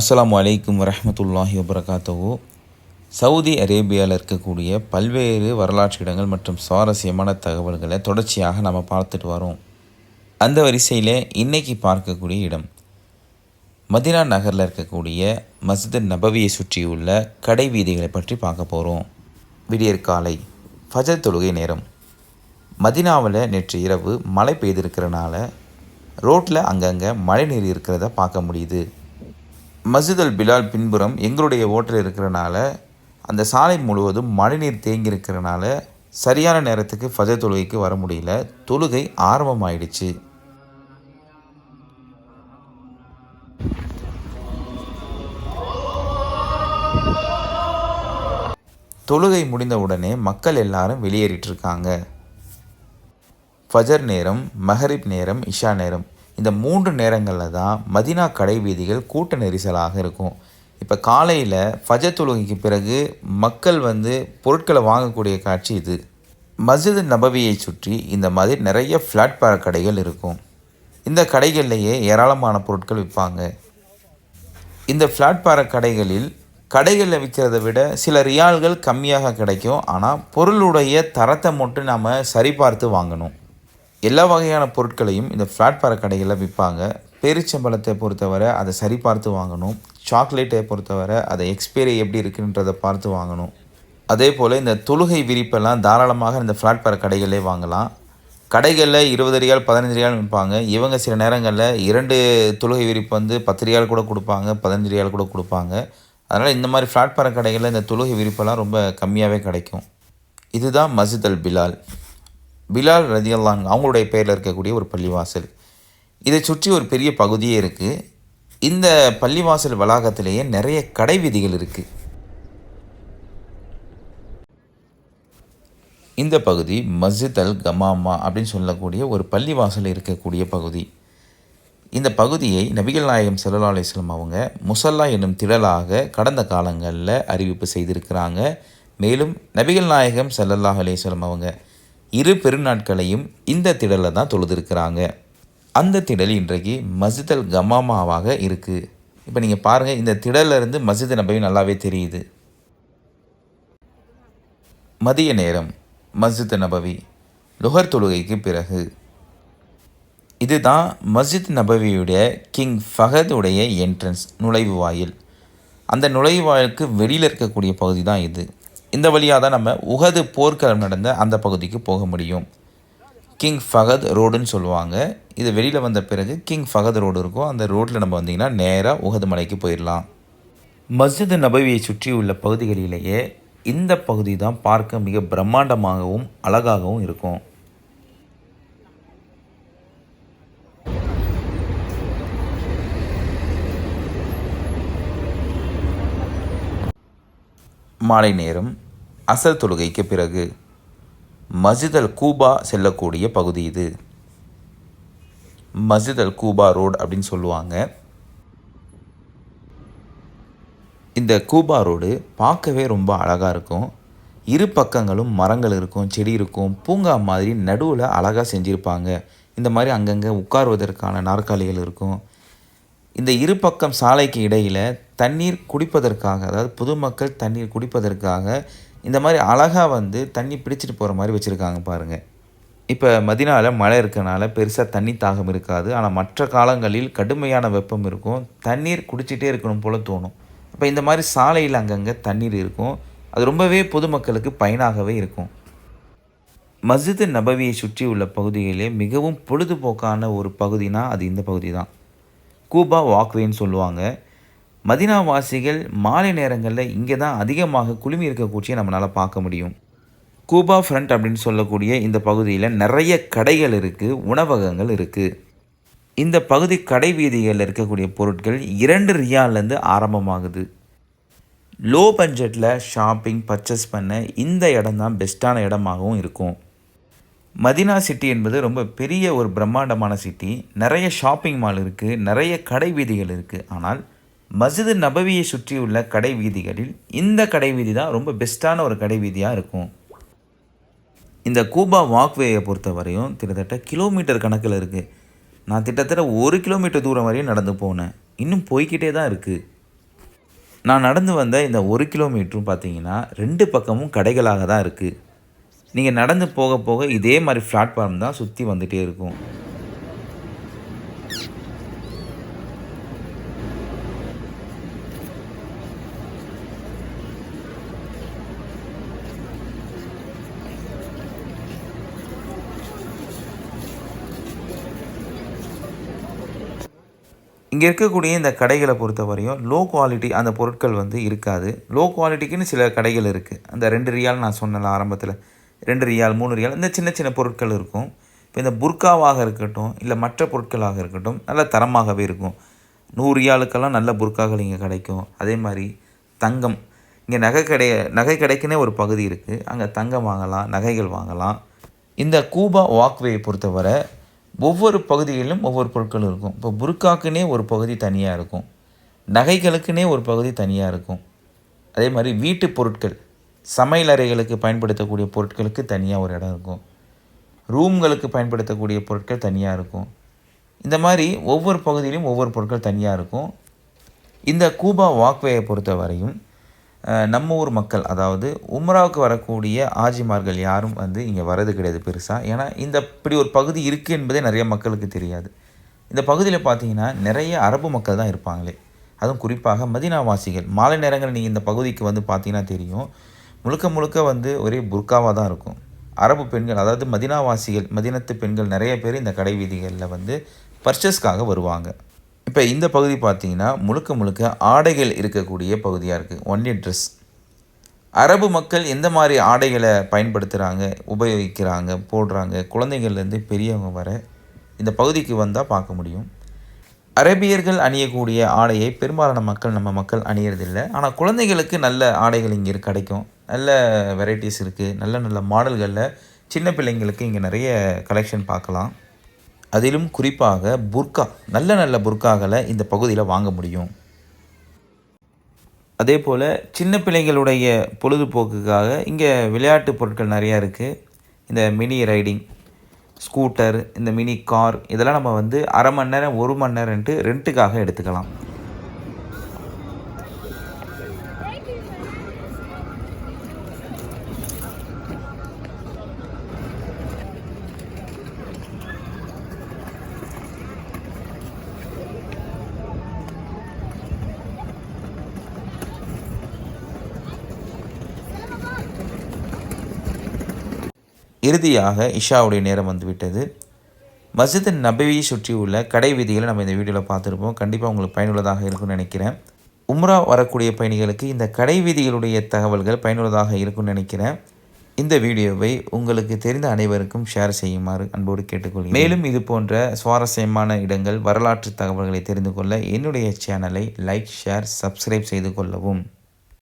அஸ்லாம் அலைக்கும் வரமத்துல்லாஹி வபரகாத்தவோ சவுதி அரேபியாவில் இருக்கக்கூடிய பல்வேறு வரலாற்று இடங்கள் மற்றும் சுவாரஸ்யமான தகவல்களை தொடர்ச்சியாக நம்ம பார்த்துட்டு வரோம். அந்த வரிசையில் இன்றைக்கி பார்க்கக்கூடிய இடம். மதினா நகரில் இருக்கக்கூடிய மஸ்ஜித் நபவியை சுற்றியுள்ள கடை வீதிகளை பற்றி பார்க்க போகிறோம் விடியற்காலை ஃபஜர் தொழுகை நேரம். மதினாவில் நேற்று இரவு மழை பெய்திருக்கிறனால ரோட்டில் அங்கங்கே மழைநீர் இருக்கிறத பார்க்க முடியுது. மஸ்ஜிதல் அல் பிலால் பின்புறம் எங்களுடைய ஓட்டல் இருக்கிறனால அந்த சாலை முழுவதும் மழைநீர் தேங்கி இருக்கிறனால சரியான நேரத்துக்கு ஃபஜர் தொழுகைக்கு வர முடியல. தொழுகை ஆரம்பமாயிடுச்சு. தொழுகை முடிந்த உடனே மக்கள் எல்லாரும் வெளியேறிட்டு இருக்காங்க. ஃபஜர் நேரம் மஹரிப் நேரம் இஷா நேரம். இந்த மூன்று நேரங்களில் தான் மதினா கடை வீதிகள் கூட்ட நெரிசலாக இருக்கும். இப்போ காலையில் ஃபஜ தொழுகைக்கு பிறகு மக்கள் வந்து பொருட்களை வாங்கக்கூடிய காட்சி இது. மஸ்ஜித் நபவியை சுற்றி இந்த மாதிரி நிறைய ஃப்ளாட் பார கடைகள் இருக்கும். இந்த கடைகள்லேயே ஏராளமான பொருட்கள் விற்பாங்க. இந்த ஃப்ளாட் பார கடைகளில் கடைகளில் விற்கிறத விட சில ரியால்கள் கம்மியாக கிடைக்கும். ஆனால் பொருளுடைய தரத்தை மட்டும் நாம் சரிபார்த்து வாங்கணும். எல்லா வகையான பொருட்களையும் இந்த பிளாட்பார கடைகளில் விற்பாங்க பேரிச்சம்பழத்தை பொறுத்தவரை அதை சரிபார்த்து வாங்கணும். சாக்லேட்டை பொறுத்தவரை அதை எக்ஸ்பைரி எப்படி இருக்குன்றதை பார்த்து வாங்கணும். அதே போல் இந்த தொழுகை விரிப்பெல்லாம் தாராளமாக இந்த பிளாட்பார கடைகளே வாங்கலாம். கடைகளில் இருபது ரியால் பதினஞ்சு ரியால் விற்பாங்க இவங்க சில நேரங்களில் இரண்டு தொழுகை விரிப்பு வந்து பத்து ரியால் கூட கொடுப்பாங்க பதினஞ்சு ரியால் கூட கொடுப்பாங்க. அதனால் இந்த மாதிரி பிளாட்பார கடைகளில் இந்த தொழுகை விரிப்பெல்லாம் ரொம்ப கம்மியாகவே கிடைக்கும். இதுதான் மசித் அல் பிலால். பிலால் ரதியல்லான் அவங்களுடைய பெயரில் இருக்கக்கூடிய ஒரு பள்ளிவாசல். இதை சுற்றி ஒரு பெரிய பகுதியே இருக்குது இந்த பள்ளிவாசல் வளாகத்திலேயே நிறைய கடை விதிகள் இருக்குது இந்த பகுதி மஸ்ஜித் அல் கமாமா அப்படின்னு சொல்லக்கூடிய ஒரு பள்ளிவாசல் இருக்கக்கூடிய பகுதி. இந்த பகுதியை நபிகள் நாயகம் சல்லா அலிஸ்லாம் அவங்க முசல்லா என்னும் திடலாக கடந்த காலங்களில் அறிவிப்பு செய்திருக்கிறாங்க. மேலும் நபிகள் நாயகம் சல்லல்லாஹ் அலிஸ்லாம் அவங்க இரு பெருநாட்களையும் இந்த திடலில் தான் தொழுதுருக்குறாங்க. அந்த திடல் இன்றைக்கு மஸ்ஜிதல் கமாமாவாக இருக்குது இப்போ நீங்கள் பாருங்கள் இந்த திடலிருந்து மஸ்ஜித் நபவி நல்லாவே தெரியுது. மதிய நேரம் மஸ்ஜித் நபவி லுகர் தொழுகைக்கு பிறகு. இதுதான் மஸ்ஜித் நபவியுடைய கிங் ஃபஹதுடைய என்ட்ரன்ஸ் நுழைவு வாயில். அந்த நுழைவு வாயிலுக்கு வெளியில் இருக்கக்கூடிய பகுதி தான் இது. இந்த வழியாக தான் நம்ம உகது போர்க்களம் நடந்த அந்த பகுதிக்கு போக முடியும். கிங் ஃபகத் ரோடுன்னு சொல்லுவாங்க. இது வெளியில் வந்த பிறகு கிங் ஃபகத் ரோடு இருக்கும். அந்த ரோட்டில் நம்ம வந்தீங்கன்னா நேராக உகது மலைக்கு போயிடலாம் மஸ்ஜித் நபவியை சுற்றி உள்ள பகுதிகளிலேயே இந்த பகுதி தான் பார்க்க மிக பிரம்மாண்டமாகவும் அழகாகவும் இருக்கும். மாலை நேரம் அசர் தொழுகைக்கு பிறகு மஸ்ஜித் அல் கூபா செல்லக்கூடிய பகுதி இது. மஸ்ஜித் அல் கூபா ரோடு அப்படின்னு சொல்லுவாங்க. இந்த கூபா ரோடு பார்க்கவே ரொம்ப அழகாக இருக்கும். இரு பக்கங்களும் மரங்கள் இருக்கும் செடி இருக்கும். பூங்கா மாதிரி நடுவில் அழகாக செஞ்சுருப்பாங்க. இந்த மாதிரி அங்கங்கே உட்காருவதற்கான நாற்காலிகள் இருக்கும். இந்த இரு பக்கம் சாலைக்கு இடையில் தண்ணீர் குடிப்பதற்காக அதாவது பொதுமக்கள் தண்ணீர் குடிப்பதற்காக இந்த மாதிரி அழகாக வந்து தண்ணி பிடிச்சிட்டு போகிற மாதிரி வச்சுருக்காங்க பாருங்கள் இப்போ மதினாவில் மழை இருக்கனால பெருசாக தண்ணி தாகம் இருக்காது. ஆனால் மற்ற காலங்களில் கடுமையான வெப்பம் இருக்கும். தண்ணீர் குடிச்சிட்டே இருக்கணும் போல் தோணும். அப்போ இந்த மாதிரி சாலையில் அங்கங்கே தண்ணீர் இருக்கும். அது ரொம்பவே பொதுமக்களுக்கு பயனாகவே இருக்கும். மஸ்ஜித் நபவியை சுற்றி உள்ள பகுதிகளிலே மிகவும் பொழுதுபோக்கான ஒரு பகுதினா அது இந்த பகுதி தான் கூபா வாக்வேன்னு சொல்லுவாங்க. மதினாவாசிகள் மாலை நேரங்களில் இங்கே தான் அதிகமாக குழுமி இருக்கக்கூடிய நம்மளால் பார்க்க முடியும். கூபா ஃப்ரண்ட் அப்படின்னு சொல்லக்கூடிய இந்த பகுதியில் நிறைய கடைகள் இருக்குது உணவகங்கள் இருக்குது இந்த பகுதி கடை வீதிகளில் இருக்கக்கூடிய பொருட்கள் இரண்டு ரியால்லேருந்து ஆரம்பமாகுது. லோ பட்ஜெட்டில் ஷாப்பிங் பர்ச்சேஸ் பண்ண இந்த இடம் தான் பெஸ்ட்டான இடமாகவும் இருக்கும். மதினா சிட்டி என்பது ரொம்ப பெரிய ஒரு பிரம்மாண்டமான சிட்டி. நிறைய ஷாப்பிங் மால் இருக்குது நிறைய கடை வீதிகள் இருக்குது ஆனால் மஸ்ஜித் நபவியை சுற்றியுள்ள கடை வீதிகளில் இந்த கடை வீதி தான் ரொம்ப பெஸ்ட்டான ஒரு கடை வீதியாக இருக்கும். இந்த கூபா வாக்வேயை பொறுத்த வரையும் கிட்டத்தட்ட கிலோமீட்டர் கணக்கில் இருக்குது நான் கிட்டத்தட்ட ஒரு கிலோமீட்டர் தூரம் வரையும் நடந்து போனேன். இன்னும் போய்க்கிட்டே தான் இருக்குது நான் நடந்து வந்த இந்த ஒரு கிலோமீட்டரும் பார்த்தீங்கன்னா ரெண்டு பக்கமும் கடைகளாக தான் இருக்குது நீங்கள் நடந்து போக போக இதே மாதிரி பிளாட்ஃபார்ம் தான் சுற்றி வந்துகிட்டே இருக்கும். இங்கே இருக்கக்கூடிய இந்த கடைகளை பொறுத்த வரையும் லோ குவாலிட்டி அந்த பொருட்கள் வந்து இருக்காது. லோ குவாலிட்டிக்குன்னு சில கடைகள் இருக்குது அந்த ரெண்டு ரியால் நான் சொன்னல ஆரம்பத்தில். ரெண்டு ரியால் மூணு ரியால் இந்த சின்ன சின்ன பொருட்கள் இருக்கும். இப்போ இந்த புர்காவாக இருக்கட்டும் இல்லை மற்ற பொருட்களாக இருக்கட்டும் நல்ல தரமாகவே இருக்கும். நூறு ரியாலுக்கெல்லாம் நல்ல புர்காக்கள் இங்கே கிடைக்கும். அதே மாதிரி தங்கம். இங்கே நகை கடை நகை கடைக்குன்னே ஒரு பகுதி இருக்குது அங்கே தங்கம் வாங்கலாம் நகைகள் வாங்கலாம். இந்த கூபா வாக்வே பொறுத்தவரை ஒவ்வொரு பகுதியிலும் ஒவ்வொரு பொருட்கள் இருக்கும். இப்போ புர்காக்குன்னே ஒரு பகுதி தனியாக இருக்கும். நகைகளுக்குன்னே ஒரு பகுதி தனியாக இருக்கும். அதே மாதிரி வீட்டு பொருட்கள். சமையல் அறைகளுக்கு பயன்படுத்தக்கூடிய பொருட்களுக்கு தனியாக ஒரு இடம் இருக்கும். ரூம்களுக்கு பயன்படுத்தக்கூடிய பொருட்கள் தனியாக இருக்கும். இந்த மாதிரி ஒவ்வொரு பகுதியிலும் ஒவ்வொரு பொருட்கள் தனியாக இருக்கும். இந்த கூபா வாக்வேயை பொறுத்த வரையும் நம்ம ஊர் மக்கள் அதாவது உம்ராவுக்கு வரக்கூடிய ஆஜிமார்கள் யாரும் வந்து இங்கே வரது கிடையாது பெருசாக ஏன்னா இந்த இப்படி ஒரு பகுதி இருக்குது என்பதே நிறைய மக்களுக்கு தெரியாது. இந்த பகுதியில் பார்த்தீங்கன்னா நிறைய அரபு மக்கள் தான் இருப்பாங்களே. அதுவும் குறிப்பாக மதினாவாசிகள். மாலை நேரங்களில் நீங்கள் இந்த பகுதிக்கு வந்து பார்த்தீங்கன்னா தெரியும். முழுக்க முழுக்க வந்து ஒரே புர்காவாக தான் இருக்கும். அரபு பெண்கள் அதாவது மதினாவாசிகள் மதினத்து பெண்கள் நிறைய பேர் இந்த கடை வீதிகளில் வந்து பர்ச்சேஸ்க்காக வருவாங்க. இப்போ இந்த பகுதி பார்த்தீங்கன்னா முழுக்க முழுக்க ஆடைகள் இருக்கக்கூடிய பகுதியாக இருக்குது ஒன்லி ட்ரெஸ் அரபு மக்கள் எந்த மாதிரி ஆடைகளை பயன்படுத்துகிறாங்க உபயோகிக்கிறாங்க போடுறாங்க குழந்தைகள்லேருந்து பெரியவங்க வர இந்த பகுதிக்கு வந்தால் பார்க்க முடியும். அரபியர்கள் அணியக்கூடிய ஆடையை பெரும்பாலான மக்கள் நம்ம மக்கள் அணியறதில்லை. ஆனால் குழந்தைகளுக்கு நல்ல ஆடைகள் இங்கே கிடைக்கும். நல்ல வெரைட்டிஸ் இருக்குது நல்ல நல்ல மாடல்களில் சின்ன பிள்ளைங்களுக்கு இங்கே நிறைய கலெக்ஷன் பார்க்கலாம். அதிலும் குறிப்பாக புர்கா நல்ல நல்ல புர்காக்களை இந்த பகுதியில் வாங்க முடியும். அதே போல் சின்ன பிள்ளைங்களுடைய பொழுதுபோக்குக்காக இங்கே விளையாட்டு பொருட்கள் நிறையா இருக்குது இந்த மினி ரைடிங் ஸ்கூட்டர் இந்த மினி கார் இதெல்லாம் நம்ம வந்து அரை மணி நேரம் ஒரு மணி நேரம்ட்டு ரெண்ட்டுக்காக எடுத்துக்கலாம். இறுதியாக இஷாவுடைய நேரம் வந்துவிட்டது. மஸ்ஜித் நபவியை சுற்றியுள்ள கடை வீதிகளை நம்ம இந்த வீடியோவில் பார்த்துருப்போம். கண்டிப்பாக உங்களுக்கு பயனுள்ளதாக இருக்கும்னு நினைக்கிறேன். உம்ரா வரக்கூடிய பயணிகளுக்கு இந்த கடை வீதிகளுடைய தகவல்கள் பயனுள்ளதாக இருக்கும்னு நினைக்கிறேன். இந்த வீடியோவை உங்களுக்கு தெரிந்த அனைவருக்கும் ஷேர் செய்யுமாறு அன்போடு கேட்டுக்கொள்கிறேன். மேலும் இது போன்ற சுவாரஸ்யமான இடங்கள் வரலாற்று தகவல்களை தெரிந்து கொள்ள என்னுடைய சேனலை லைக் ஷேர் சப்ஸ்கிரைப் செய்து கொள்ளவும்.